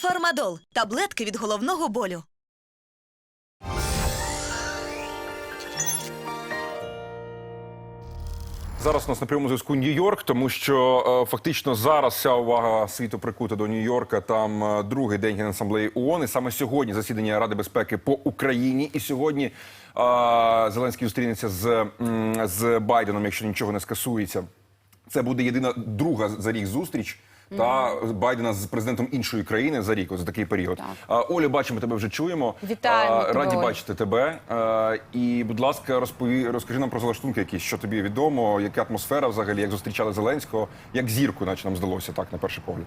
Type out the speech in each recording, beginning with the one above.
Фармадол таблетки від головного болю. Зараз у нас на прямому зв'язку Нью-Йорк, тому що е, фактично зараз вся увага світу прикута до Нью-Йорка. Там е, другий день Генасамблеї ООН. І саме сьогодні засідання Ради безпеки по Україні. І сьогодні е, Зеленський зустрінеться з, з Байденом, якщо нічого не скасується. Це буде єдина друга за рік зустріч. Та Байдена з президентом іншої країни за рік, за такий період. Так. Олю, бачимо, тебе вже чуємо. Вітаємо тебе, Раді Оль. бачити тебе. І, будь ласка, розпові, розкажи нам про залаштунки, якісь, що тобі відомо, яка атмосфера взагалі, як зустрічали Зеленського, як зірку, наче нам здалося так на перший погляд.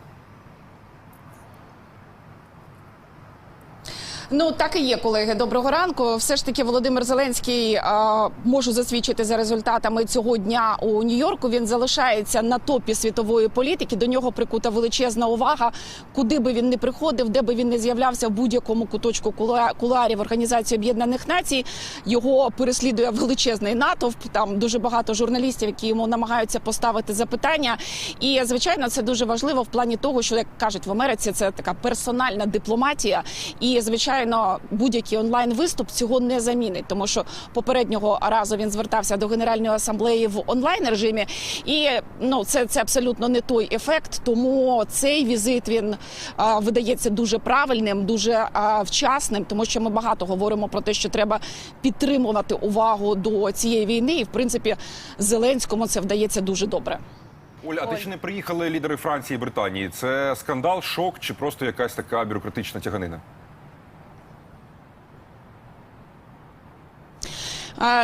Ну так і є, колеги. Доброго ранку. Все ж таки, Володимир Зеленський а, можу засвідчити за результатами цього дня у Нью-Йорку. Він залишається на топі світової політики. До нього прикута величезна увага. Куди би він не приходив, де би він не з'являвся в будь-якому куточку кулуарів Організації Об'єднаних Націй. Його переслідує величезний натовп. Там дуже багато журналістів, які йому намагаються поставити запитання. І звичайно, це дуже важливо в плані того, що як кажуть в Америці, це така персональна дипломатія. І звичайно, будь-який онлайн виступ цього не замінить, тому що попереднього разу він звертався до генеральної асамблеї в онлайн режимі, і ну це, це абсолютно не той ефект. Тому цей візит він а, видається дуже правильним, дуже а, вчасним, тому що ми багато говоримо про те, що треба підтримувати увагу до цієї війни, і в принципі Зеленському це вдається дуже добре. Оля, а ти ще не приїхали лідери Франції і Британії? Це скандал, шок чи просто якась така бюрократична тяганина?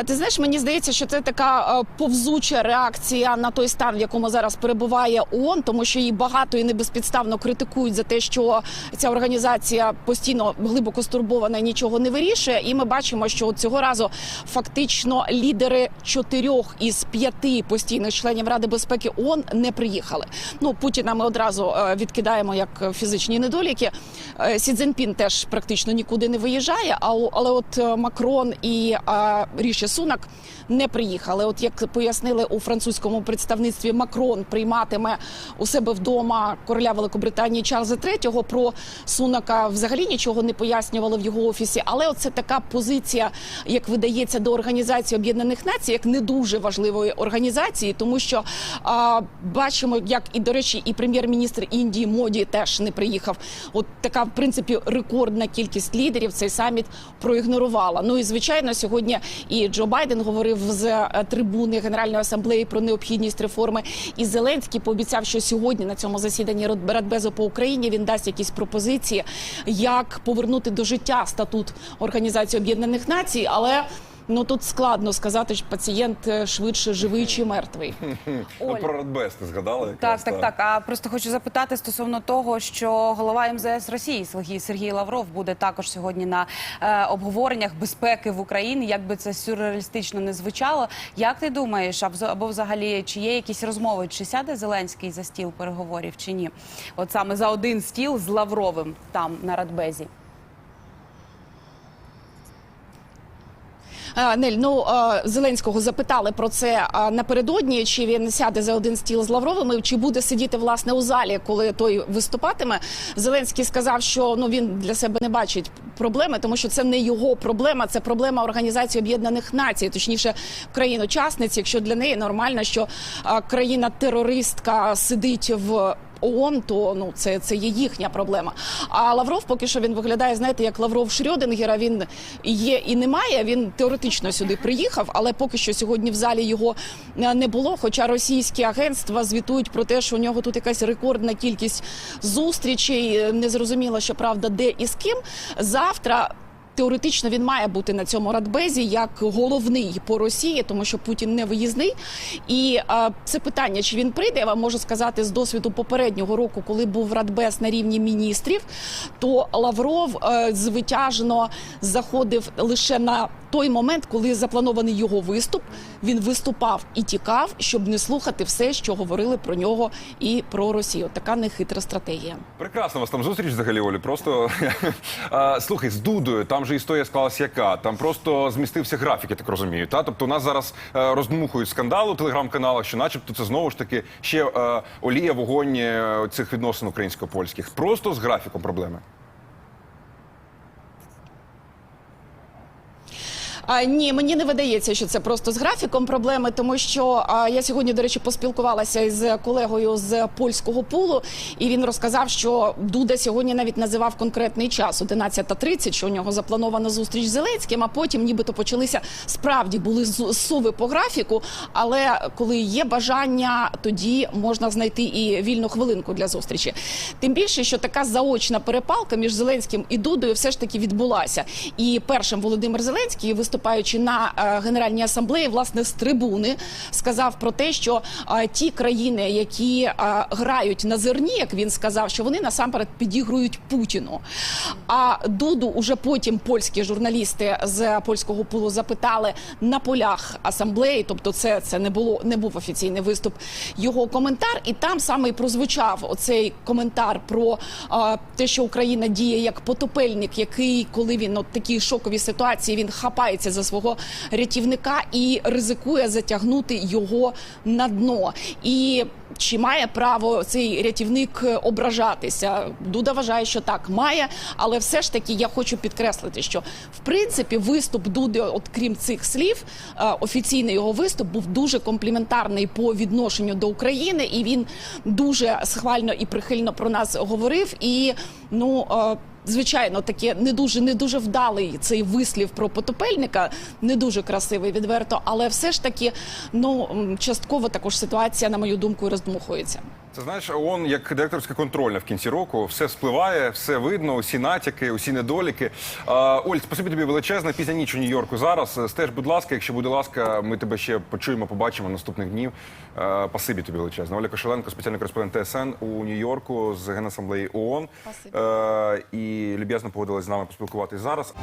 Ти знаєш, мені здається, що це така е, повзуча реакція на той стан, в якому зараз перебуває ООН, тому що її багато і не безпідставно критикують за те, що ця організація постійно глибоко стурбована і нічого не вирішує. І ми бачимо, що цього разу фактично лідери чотирьох із п'яти постійних членів Ради безпеки ООН не приїхали. Ну Путіна ми одразу е, відкидаємо як фізичні недоліки. Е, Сі Цзіньпін теж практично нікуди не виїжджає. Але от е, Макрон і е, Ріші Сунак не приїхали. От як пояснили у французькому представництві, Макрон прийматиме у себе вдома короля Великобританії Чарльза III. Про Сунака взагалі нічого не пояснювали в його офісі. Але оце така позиція, як видається до організації Об'єднаних Націй, як не дуже важливої організації, тому що а, бачимо, як і до речі, і прем'єр-міністр Індії Моді теж не приїхав. От така, в принципі, рекордна кількість лідерів цей саміт проігнорувала. Ну і звичайно, сьогодні і Джо Байден говорив з е, трибуни Генеральної асамблеї про необхідність реформи. І Зеленський пообіцяв, що сьогодні на цьому засіданні Рад- Радбезу по Україні він дасть якісь пропозиції, як повернути до життя статут Організації Об'єднаних Націй, але. Ну тут складно сказати, що пацієнт е, швидше живий чи мертвий. Ну, Оль. про Радбез ти згадала? Так, якраз, так, так. А просто хочу запитати стосовно того, що голова МЗС Росії Сергій Сергій Лавров буде також сьогодні на е, обговореннях безпеки в Україні. Як би це сюрреалістично не звучало. Як ти думаєш, або або взагалі чи є якісь розмови, чи сяде Зеленський за стіл переговорів, чи ні? От саме за один стіл з Лавровим там на Радбезі. Нель, ну е, Зеленського запитали про це е, напередодні, чи він сяде за один стіл з Лавровим, чи буде сидіти власне у залі, коли той виступатиме. Зеленський сказав, що ну він для себе не бачить проблеми, тому що це не його проблема, це проблема Організації Об'єднаних Націй, точніше країн-учасниць. Якщо для неї нормально, що е, країна-терористка сидить в. ООН, то ну це, це є їхня проблема. А Лавров поки що він виглядає, знаєте, як Лавров Шрёдингера. Він є і немає. Він теоретично сюди приїхав, але поки що сьогодні в залі його е, не було. Хоча російські агентства звітують про те, що у нього тут якась рекордна кількість зустрічей. Незрозуміло, що правда, де і з ким. Завтра. Теоретично він має бути на цьому радбезі як головний по Росії, тому що Путін не виїзний. І е, це питання, чи він прийде, я вам можу сказати з досвіду попереднього року, коли був радбез на рівні міністрів, то Лавров е, звитяжно заходив лише на той момент, коли запланований його виступ, він виступав і тікав, щоб не слухати все, що говорили про нього і про Росію. Така нехитра стратегія. Прекрасно, у вас там зустріч взагалі, Олі. Просто слухай, з Дудою, там же історія склалася яка. Там просто змістився графік, я так розумію. Та? Тобто у нас зараз е, роздмухують скандал у телеграм-каналах, що начебто це знову ж таки ще е, олія вогонь е, цих відносин українсько-польських. Просто з графіком проблеми. А, ні, мені не видається, що це просто з графіком проблеми, тому що а, я сьогодні, до речі, поспілкувалася із колегою з польського пулу, і він розказав, що Дуда сьогодні навіть називав конкретний час 11.30, що у нього запланована зустріч з Зеленським. А потім, нібито почалися справді були суви по графіку. Але коли є бажання, тоді можна знайти і вільну хвилинку для зустрічі. Тим більше, що така заочна перепалка між Зеленським і Дудою все ж таки відбулася. І першим Володимир Зеленський, виступаючи на е, Генеральній асамблеї, власне, з трибуни, сказав про те, що е, ті країни, які е, грають на зерні, як він сказав, що вони насамперед підігрують Путіну. А Дуду уже потім польські журналісти з польського пулу запитали на полях асамблеї, тобто це, це не було не був офіційний виступ. Його коментар, і там саме і прозвучав оцей коментар про те, що Україна діє як потопельник, який, коли він от такій шоковій ситуації, він хапається за свого рятівника і ризикує затягнути його на дно. І чи має право цей рятівник е, ображатися? Дуда вважає, що так має, але все ж таки я хочу підкреслити, що в принципі виступ Дуди, от крім цих слів, е, офіційний його виступ був дуже компліментарний по відношенню до України, і він дуже схвально і прихильно про нас говорив. І ну. е, Звичайно, таке не дуже не дуже вдалий цей вислів про потопельника, не дуже красивий, відверто, але все ж таки, ну частково також ситуація, на мою думку, і роздмухується. Це знаєш, ООН як директорська контрольна в кінці року. Все спливає, все видно, усі натяки, усі недоліки. А, Оль, спасибі тобі величезне. Пізня ніч у Нью-Йорку зараз. Стеж, будь ласка, якщо буде ласка, ми тебе ще почуємо, побачимо наступних днів. А, Спасибі тобі величезне. Оля Кошеленко, спеціальний кореспондент ТСН у Нью-Йорку з Генасамблеї ООН. Спасибі. Е, і люб'язно погодилась з нами поспілкуватись зараз.